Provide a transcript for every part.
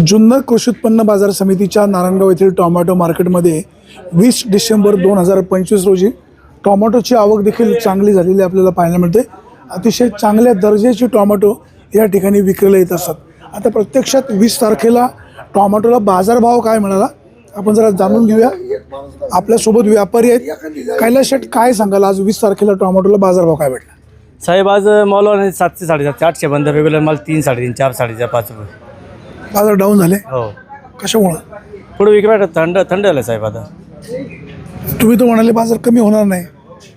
जुन्नर कृषी उत्पन्न बाजार समितीच्या नारायणगाव येथील टोमॅटो मार्केटमध्ये वीस डिसेंबर दोन हजार पंचवीस रोजी टोमॅटोची आवक देखील चांगली झालेली आपल्याला पाहायला मिळते. अतिशय चांगल्या दर्जाची टोमॅटो या ठिकाणी विक्रीला येत असतात आता प्रत्यक्षात वीस तारखेला टोमॅटोला बाजारभाव काय मिळाला आपण जरा जाणून घेऊया. आपल्यासोबत व्यापारी आहेत. कैलास शेठ काय सांगाल? आज वीस तारखेला टोमॅटोला बाजारभाव काय भेटला? साहेब आज मॉलवर सातशे साडेसातशे आठशे बंद. रेग्युलर माल तीन साडेतीन चार साडेचार पाच रुपये. बाजार डाऊन झाले. हो. कशामुळं? पुढे विक्री थंड थंड झालं साहेब आता. तुम्ही तर म्हणाले बाजार कमी होणार नाही.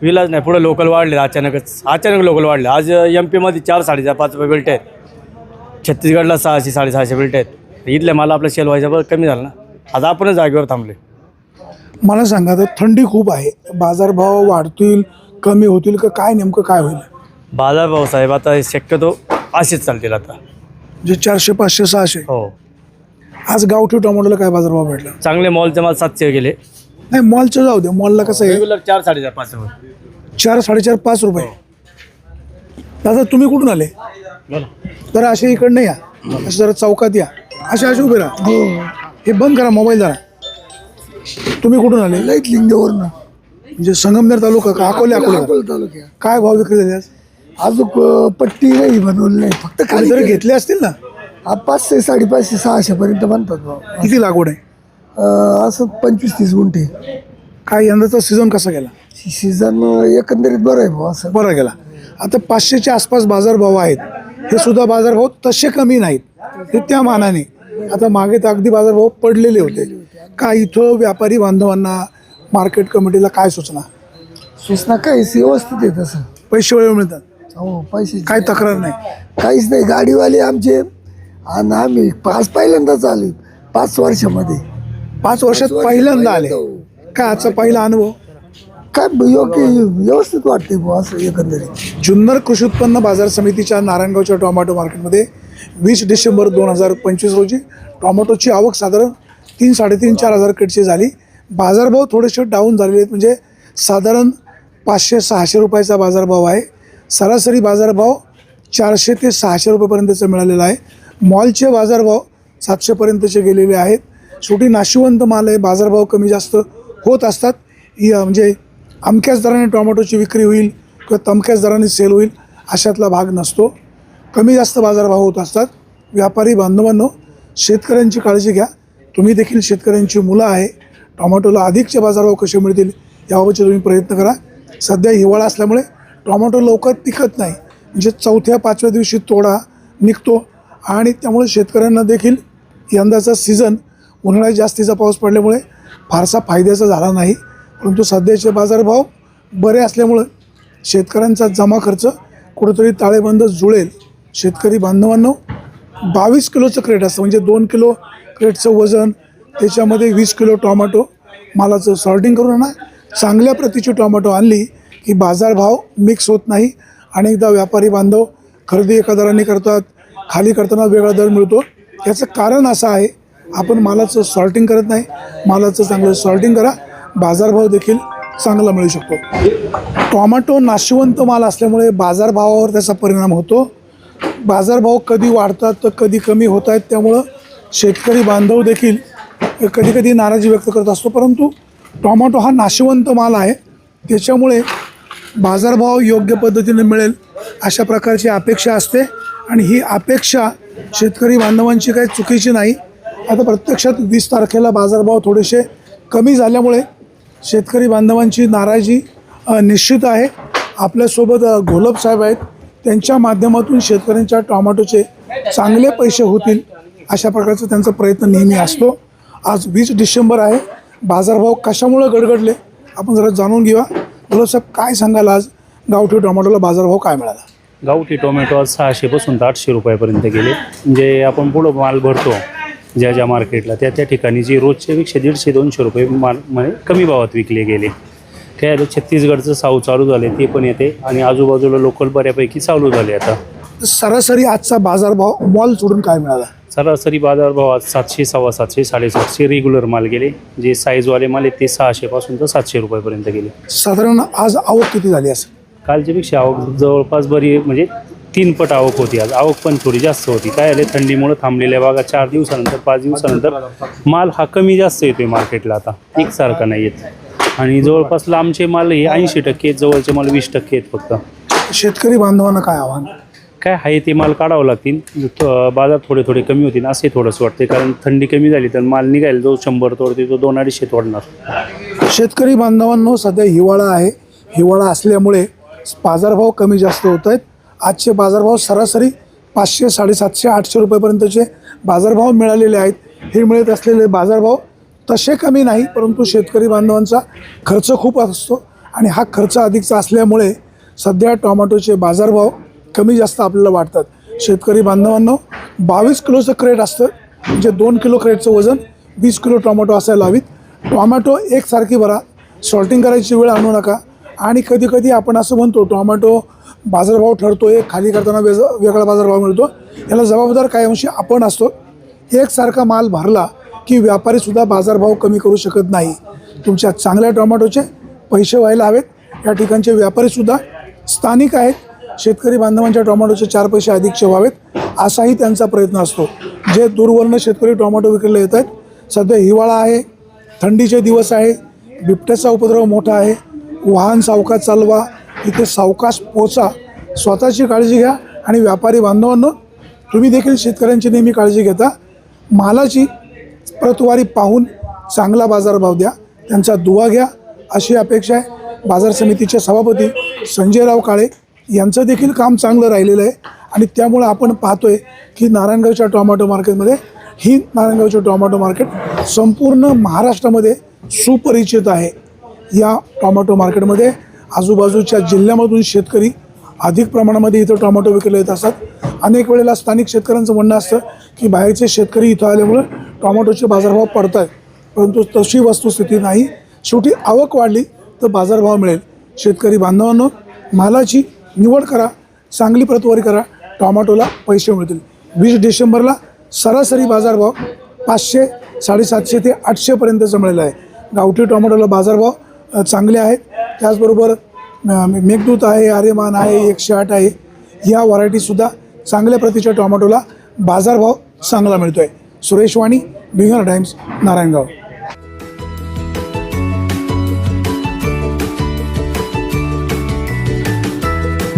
विलाज नाही पुढे लोकल वाढले अचानकच अचानक लोकल वाढले. आज एम पीमध्ये चार साडेचार पाच रुपये बेल्ट आहेत. छत्तीसगडला सहाशे साडेसहाशे बेल्ट आहेत. इथले माल आपलं सेल व्हायचा बरं कमी झालं ना. आज आपणच जागेवर थांबले मला सांगा तर थंडी खूप आहे. बाजारभाव वाढतील कमी होतील का काय नेमकं काय होईल? बाजारभाव साहेब आता शक्यतो असेच चालतील आता. जे चारशे पाचशे सहाशे. हो. आज गावठी टोमॅटोला काय बाजारभाव भेटला? चांगले मॉलचे माल सातशे गेले. नाही मॉलचं जाऊ दे. मॉलला कसं आहे? रेग्युलर चार साडेचार पाच रुपये. चार साडेचार पाच रुपये. दादा तुम्ही कुठून आले? जरा असे इकडनं या. असं जरा चौकात या. असे असे उभे राहा. हे. बंद करा मोबाईल जरा. तुम्ही कुठून आले? लाइट लिंगवरनं. म्हणजे संगमनेर तालुका का अकोले अकोले? अकोला तालुक्यात. काय भाव विक्री झाले आज? अजून अं, पट्टी नाही बनवली नाही फक्त खाली जरी घेतले असतील ना? हा, पाचशे साडेपाचशे सहाशे पर्यंत म्हणतात भाऊ. किती लागवड आहे? अं, असं पंचवीस तीस गुंठे. काय यंदाचा सीझन कसा गेला? सीझन एकंदरीत बरं आहे भाऊ असं. बरा गेला. आता पाचशेच्या आसपास बाजारभाव आहेत. हे सुद्धा बाजारभाव तसे कमी नाहीत. हे त्या मानाने. आता मागे तर अगदी बाजारभाव पडलेले होते. का इथं व्यापारी बांधवांना मार्केट कमिटीला काय सूचना? सूचना काय व्यवस्थित आहे तसं. पैसे वेळ मिळतात. हो पैसे काय तक्रार नाही. काहीच नाही. गाडीवाले आमचे आणि आम्ही पाच पहिल्यांदाच आले पाच वर्षामध्ये. पाच वर्षात पहिल्यांदा आले. काय आजचा पहिला अनुभव? काय योग्य व्यवस्थित वाटते भाऊ असं एकंदरीत. जुन्नर कृषी उत्पन्न बाजार समितीच्या नारायणगावच्या टोमॅटो मार्केटमध्ये वीस डिसेंबर दोन हजार पंचवीस रोजी टोमॅटोची आवक साधारण तीन साडेतीन चार हजार कटची झाली. बाजारभाव थोडेसे डाऊन झालेले आहेत. म्हणजे साधारण पाचशे सहाशे रुपयाचा बाजारभाव आहे. सरासरी बाजारभाव चारशे ते सहाशे रुपयेपर्यंतचा मिळालेला आहे. मॉलचे बाजारभाव सातशेपर्यंतचे गेलेले आहेत. शेवटी नाशिवंत माल आहे. बाजारभाव कमी जास्त होत असतात. या म्हणजे अमक्याच दराने टोमॅटोची विक्री होईल किंवा तमक्याच दराने सेल होईल अशातला भाग नसतो. कमी जास्त बाजारभाव होत असतात. व्यापारी बांधवांनो शेतकऱ्यांची काळजी घ्या. तुम्ही देखील शेतकऱ्यांची मुलं आहे. टोमॅटोला अधिकचे बाजारभाव कसे मिळतील याबाबतचे तुम्ही प्रयत्न करा. सध्या हिवाळा असल्यामुळे टोमॅटो लवकर टिकत नाही. म्हणजे चौथ्या पाचव्या दिवशी तोडा निघतो आणि त्यामुळे शेतकऱ्यांना देखील यंदाचा सीझन उन्हाळ्यात जास्तीचा पाऊस पडल्यामुळे फारसा फायद्याचा झाला नाही. परंतु सध्याचे बाजारभाव बरे असल्यामुळं शेतकऱ्यांचा जमा खर्च कुठंतरी ताळेबंद जुळेल. शेतकरी बांधवांनो बावीस किलोचं क्रेट असतं. म्हणजे दोन किलो क्रेटचं वजन त्याच्यामध्ये वीस किलो टोमॅटो मालाचं सॉर्टिंग करून आणा. चांगल्या प्रतीची टोमॅटो आणली की बाजारभाव मिक्स होत नाही. अनेकदा व्यापारी बांधव खरेदी एका दराने करतात खाली करताना वेगळा दर मिळतो. याचं कारण असं आहे आपण मालाचं सॉर्टिंग करत नाही. मालाचं चांगलं सॉर्टिंग करा. बाजारभाव देखील चांगला मिळू शकतो. टॉमॅटो नाशिवंत माल असल्यामुळे बाजारभावावर त्याचा परिणाम होतो. बाजारभाव कधी वाढतात तर कधी कमी होत आहेत त्यामुळं शेतकरी बांधव देखील कधी कधी नाराजी व्यक्त करत असतो. परंतु टॉमॅटो हा नाशिवंत माल आहे. त्याच्यामुळे बाजारभाव योग्य पद्धतीने मिळेल अशा प्रकारची अपेक्षा असते. आणि ही अपेक्षा शेतकरी बांधवांची काही चुकीची नाही. आता प्रत्यक्षात वीस तारखेला बाजारभाव थोडेसे कमी झाल्यामुळे शेतकरी बांधवांची नाराजी निश्चित आहे. आपल्यासोबत घोलप साहेब आहेत. त्यांच्या माध्यमातून शेतकऱ्यांच्या टोमॅटोचे चांगले पैसे होतील अशा प्रकारचा त्यांचा प्रयत्न नेहमी असतो. आज वीस डिसेंबर आहे. बाजारभाव कशामुळं गडगडले? आपण जरा जाणून घेऊया. घोलप साहेब काय सांगाल आज? गावठी टोमॅटोला बाजारभाव काय मिळाला? गावठी टोमॅटो आज सहाशेपासून तर आठशे रुपयापर्यंत गेले. म्हणजे आपण पुढं माल भरतो ज्या ज्या मार्केटला त्या त्या ठिकाणी जे रोजच्यापेक्षा दीडशे दोनशे रुपये माल म्हणजे कमी भावात विकले गेले. काय छत्तीसगडचं साऊ चालू झाले ते पण येते. आणि आजूबाजूला लोकल बऱ्यापैकी चालू झाले आता. सरासरी आजचा बाजारभाव मॉल सोडून काय मिळाला? सरासरी बाजारभाव आज सातशे सव्वा सातशे साडेसातशे रेग्युलर माल गेले. जे साईजवाले माल आहेत ते सहाशेपासून तर सातशे रुपयापर्यंत गेले. साधारण आज आवक किती झाली असेल? कालच्यापेक्षा आवक जवळपास बरी म्हणजे तीन पट आवक होती आज. आवक पण थोडी जास्त होती. काय आले थंडीमुळे थांबलेल्या बागा चार दिवसानंतर पाच दिवसानंतर माल हा कमी जास्त येतोय मार्केटला आता. एकसारखा नाही येत. आणि जवळपास लांबचे माल हे ऐंशी टक्के आहेत, जवळचे माल वीस टक्के आहेत फक्त. शेतकरी बांधवांना काय आव्हान? काय आहे ते माल काढावं लागतील. बाजार थोडे थोडे कमी होतील असे थोडंसं वाटते कारण थंडी कमी झाली तर माल निघायला जो शंभर तोडते तो दोन अडीचशे तोडणार शेतकरी बांधवांनो सध्या हिवाळा आहे. हिवाळा असल्यामुळे बाजारभाव कमी जास्त होत आहेत. आजचे बाजारभाव सरासरी पाचशे साडेसातशे आठशे रुपयेपर्यंतचे बाजारभाव मिळालेले आहेत. हे मिळत असलेले बाजारभाव तसे कमी नाही परंतु शेतकरी बांधवांचा खर्च खूप असतो. आणि हा खर्च अधिकचा असल्यामुळे सध्या टोमॅटोचे बाजारभाव कमी जास्त आपल्याला वाटतात शेतकरी बांधवांनो बावीस किलोचं क्रेट असतं म्हणजे दोन किलो क्रेटचं वजन वीस किलो टोमॅटो असायला हवीत. टोमॅटो एकसारखी भरा सॉल्टिंग करायची वेळ आणू नका. आणि कधी कधी आपण असं म्हणतो टोमॅटो बाजारभाव ठरतो आहे खाली करताना वेज वेगळा बाजारभाव मिळतो. याला जबाबदार काही अंशी आपण असतो. एकसारखा माल भरला की व्यापारीसुद्धा बाजारभाव कमी करू शकत नाही. तुमच्या चांगल्या टोमॅटोचे पैसे व्हायला हवेत. या ठिकाणचे व्यापारीसुद्धा स्थानिक आहेत. शेतकरी बांधवांच्या टोमॅटोचे चार पैसे अधिकचे व्हावेत असाही त्यांचा प्रयत्न असतो. जे दूरवरनं शेतकरी टोमॅटो विकायला येत आहेत सध्या हिवाळा आहे थंडीचे दिवस आहे बिबट्याचा उपद्रव मोठा आहे वाहन सावकाश चालवा इथे सावकाश पोचा स्वतःची काळजी घ्या आणि व्यापारी बांधवांनो तुम्ही देखील शेतकऱ्यांची नेहमी काळजी घेता. मालाची प्रतवारी पाहून चांगला बाजारभाव द्या त्यांचा दुवा घ्या अशी अपेक्षा आहे. बाजार समितीचे सभापती संजयराव काळे यांचं देखील काम चांगलं राहिलेलं आहे. आणि त्यामुळं आपण पाहतोय की नारायणगावच्या टोमॅटो मार्केटमध्ये ही नारायणगावचे टोमॅटो मार्केट संपूर्ण महाराष्ट्रामध्ये सुपरिचित आहे. या टोमॅटो मार्केटमध्ये आजूबाजूच्या जिल्ह्यामधून शेतकरी अधिक प्रमाणामध्ये इथं टोमॅटो विकले येत असतात. अनेक वेळेला स्थानिक शेतकऱ्यांचं म्हणणं असतं की बाहेरचे शेतकरी इथं आल्यामुळं टोमॅटोचे बाजारभाव पडत आहेत परंतु तशी वस्तुस्थिती नाही. शेवटी आवक वाढली तर बाजारभाव मिळेल. शेतकरी बांधवांनो मालाची निवड करा चांगली प्रतवारी करा टोमॅटोला पैसे मिळतील. वीस डिसेंबरला सरासरी बाजारभाव पाचशे साडेसातशे ते आठशेपर्यंतचा मिळाला आहे. गावठी टोमॅटोला बाजारभाव चांगले आहेत. त्याचबरोबर मेघदूत आहे आर्यमान आहे एकशे आठ आहे. या व्हरायटीसुद्धा चांगल्या प्रतीच्या टोमॅटोला बाजारभाव चांगला मिळतो आहे सुरेश वाणी बिहार टाइम्स नारायणगाव.